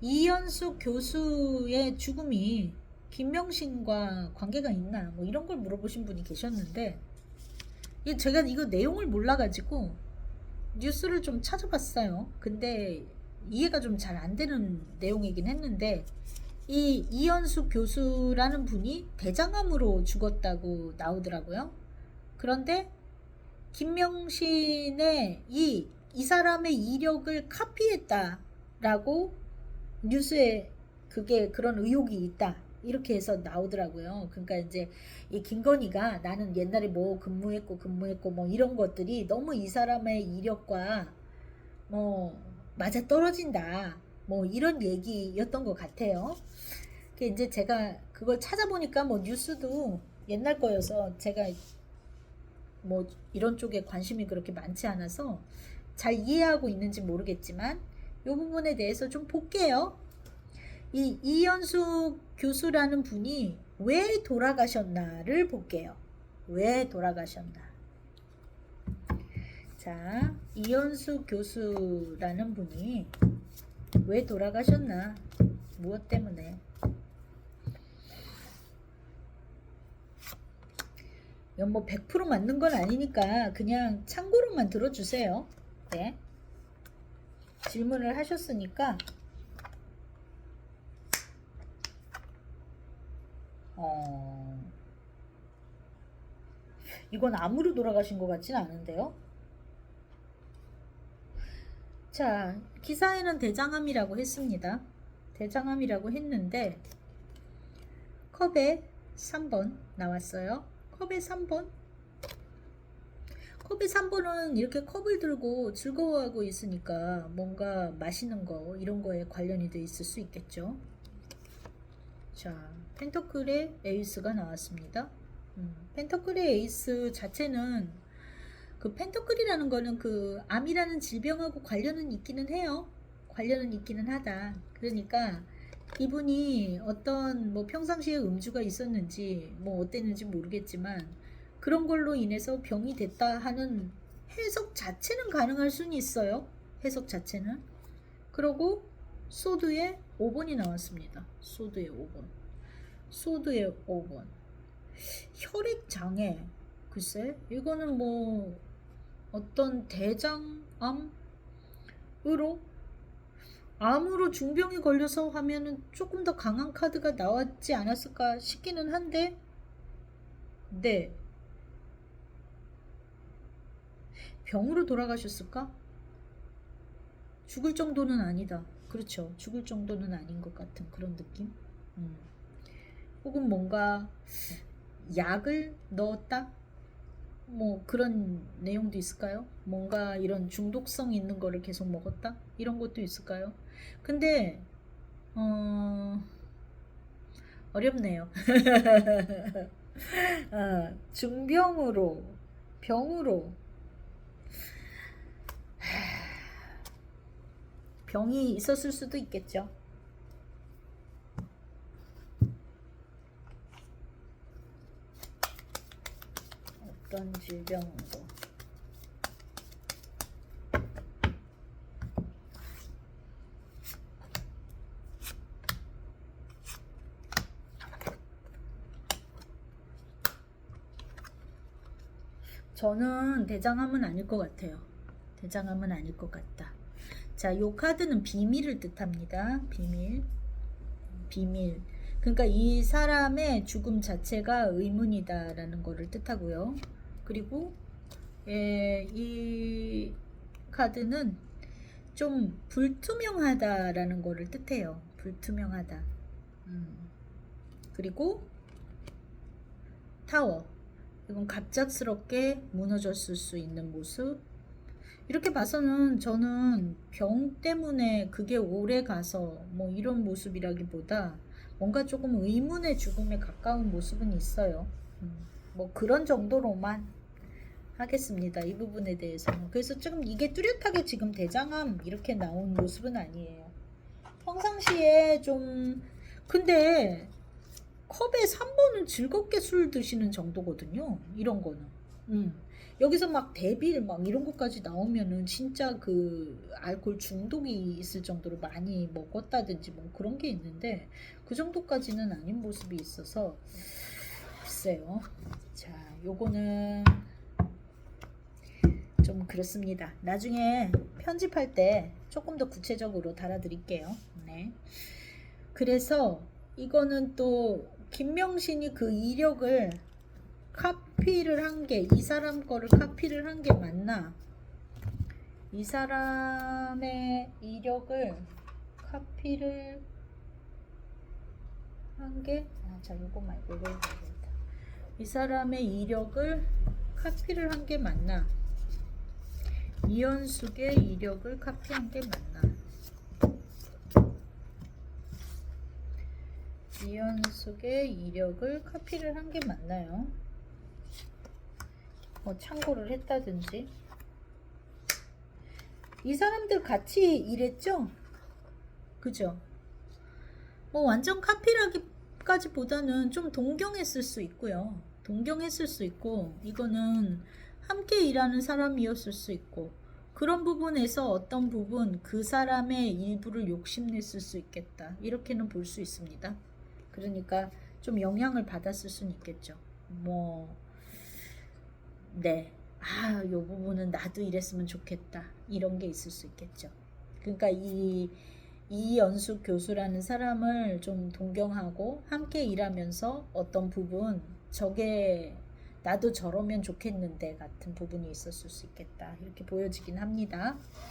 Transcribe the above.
이현숙 교수의 죽음이 김명신과 관계가 있나 뭐 이런 걸 물어보신 분이 계셨는데 이 제가 이거 내용을 몰라가지고 뉴스를 좀 찾아봤어요. 근데 이해가 좀 잘 안 되는 내용이긴 했는데 이 이현숙 교수라는 분이 대장암으로 죽었다고 나오더라고요. 그런데 김명신의 이, 이 사람의 이력을 카피했다라고 뉴스에 그게 그런 의혹이 있다. 이렇게 해서 나오더라고요. 그러니까 이제 이 김건희가 나는 옛날에 뭐 근무했고 근무했고 뭐 이런 것들이 너무 이 사람의 이력과 뭐 맞아 떨어진다. 뭐 이런 얘기였던 것 같아요. 그 이제 제가 그걸 찾아보니까 뭐 뉴스도 옛날 거여서 제가 뭐 이런 쪽에 관심이 그렇게 많지 않아서 잘 이해하고 있는지 모르겠지만 이 부분에 대해서 좀 볼게요. 이 이현숙 교수라는 분이 왜 돌아가셨나를 볼게요. 왜 돌아가셨나? 자, 이현숙 교수라는 분이 왜 돌아가셨나? 무엇 때문에? 이건 뭐100% 맞는 건 아니니까 그냥 참고로만 들어주세요. 네. 질문을 하셨으니까 어, 이건 암으로 돌아가신 것 같진 않은데요. 자, 기사에는 대장암이라고 했습니다. 대장암이라고 했는데 컵에 3번 나왔어요. 컵에 3번. 컵에 3번은 이렇게 컵을 들고 즐거워하고 있으니까 뭔가 마시는 거 이런 거에 관련이 돼 있을 수 있겠죠. 자, 펜터클의 에이스가 나왔습니다. 음, 펜터클의 에이스 자체는 그 펜터클이라는 거는 그 암이라는 질병하고 관련은 있기는 해요. 관련은 있기는 하다. 그러니까 이분이 어떤 뭐 평상시에 음주가 있었는지 뭐 어땠는지 모르겠지만 그런 걸로 인해서 병이 됐다 하는 해석 자체는 가능할 수는 있어요. 해석 자체는. 그리고 소드에 5번이 나왔습니다. 소드에 5번. 소드에 5번. 혈액 장애. 글쎄, 이거는 뭐 어떤 대장암으로 암으로 중병이 걸려서 하면은 조금 더 강한 카드가 나왔지 않았을까 싶기는 한데, 네. 병으로 돌아가셨을까? 죽을 정도는 아니다. 그렇죠. 죽을 정도는 아닌 것 같은 그런 느낌? 음. 혹은 뭔가 약을 넣었다? 뭐 그런 내용도 있을까요? 뭔가 이런 중독성 있는 거를 계속 먹었다? 이런 것도 있을까요? 근데 어 어렵네요. 어, 중병으로 병으로 병이 있었을 수도 있겠죠. 어떤 질병으로 저는 대장암은 아닐 것 같아요. 대장암은 아닐 것 같다. 자, 요 카드는 비밀을 뜻합니다. 비밀. 비밀. 그러니까 이 사람의 죽음 자체가 의문이다라는 거를 뜻하고요. 그리고 예, 이 카드는 좀 불투명하다라는 거를 뜻해요. 불투명하다. 음. 그리고 타워. 이건 갑작스럽게 무너졌을 수 있는 모습. 이렇게 봐서는 저는 병 때문에 그게 오래 가서 뭐 이런 모습이라기보다 뭔가 조금 의문의 죽음에 가까운 모습은 있어요. 음, 뭐 그런 정도로만 하겠습니다. 이 부분에 대해서는. 그래서 지금 이게 뚜렷하게 지금 대장암 이렇게 나온 모습은 아니에요. 평상시에 좀 근데 컵에 3번은 즐겁게 술 드시는 정도거든요. 이런 거는. 음. 여기서 막 데빌 막 이런 것까지 나오면은 진짜 그 알코올 중독이 있을 정도로 많이 먹었다든지 뭐 그런 게 있는데 그 정도까지는 아닌 모습이 있어서 글쎄요. 자, 요거는 좀 그렇습니다. 나중에 편집할 때 조금 더 구체적으로 달아드릴게요. 네. 그래서 이거는 또 김명신이 그 이력을 카 피를 한 게 이 사람 거를 카피를 한 게 맞나? 이 사람의 이력을 카피를 한 게 아, 자, 요거 말고 요거 봐야겠다. 이 사람의 이력을 카피를 한 게 맞나? 이현숙의 이력을 카피한 게 맞나? 이현숙의 이력을 카피를 한 게 맞나요? 뭐 참고를 했다든지 이 사람들 같이 일했죠? 그죠? 뭐 완전 카피라기까지 보다는 좀 동경했을 수 있고요. 동경했을 수 있고 이거는 함께 일하는 사람이었을 수 있고 그런 부분에서 어떤 부분 그 사람의 일부를 욕심냈을 수 있겠다. 이렇게는 볼 수 있습니다. 그러니까 좀 영향을 받았을 수는 있겠죠. 뭐, 네. 아, 요 부분은 나도 이랬으면 좋겠다. 이런 게 있을 수 있겠죠. 그러니까 이, 이연숙 교수라는 사람을 좀 동경하고 함께 일하면서 어떤 부분, 저게 나도 저러면 좋겠는데 같은 부분이 있었을 수 있겠다. 이렇게 보여지긴 합니다.